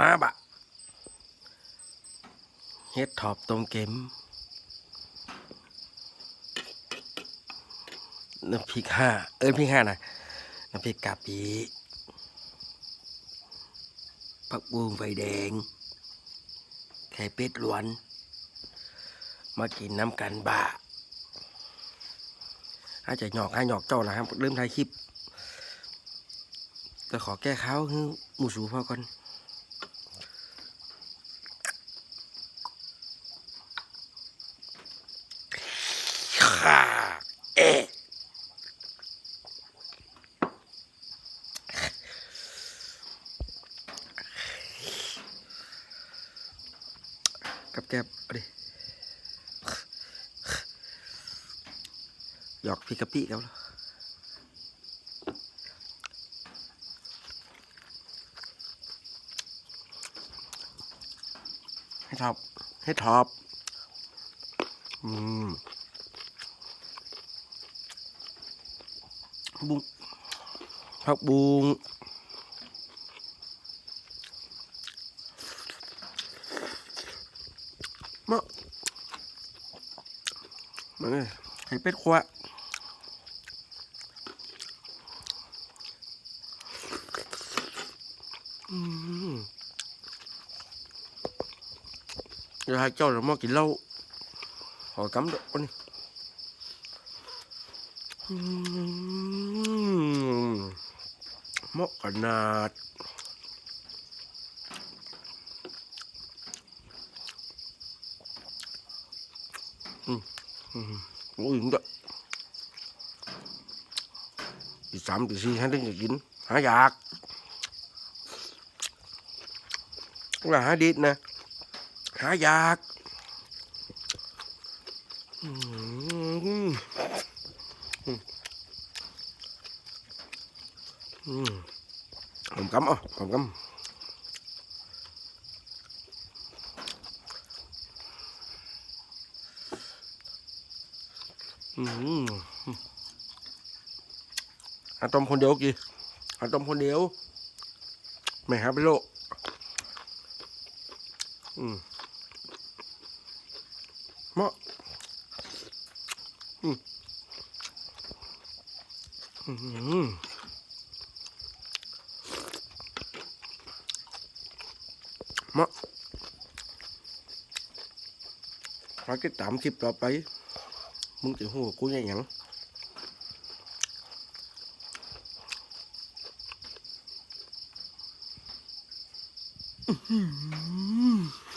มาบะเฮ็ดถอบตรงเข็มน้ำพริกห้าเอ้ยพริกห้านะน้ำพริกกะปิผักบุ้งไฟแดงไข่เป็ดล้วน มากินน้ำกันบะอาจจะหยอกให้หยอกเจ้าละครับเริ่มถ่ายคลิปแต่ขอแก้เขาคือหมูสูพ่อก่อน ค่ะเอกับแกบดิหยอกพี่กะปิแล้วให้ท็อปให้ท็อปอืม บุงผักบุงมะมาเลยไข่เป็ดควะอืมเดี๋ยวให้เจ้าเรามากินเหล้าขอกำเด็กคนนี้ มเหมาะขนาดอืมอืมโอ้ยมึงจะตีสามตีสี่ให้ได้กิน หาอยากว่าหาดิดนะ หาอยาก อืม หอมผมกำอะผมกำอืมอาต้มคนเดียวกี่อาต้มคนเดียว ไม่หาไปโลกอืมเมาะอืมอืม มะฝากติดตามคลิปต่อไป มึงจะหัวกูยังยังอื้อหือ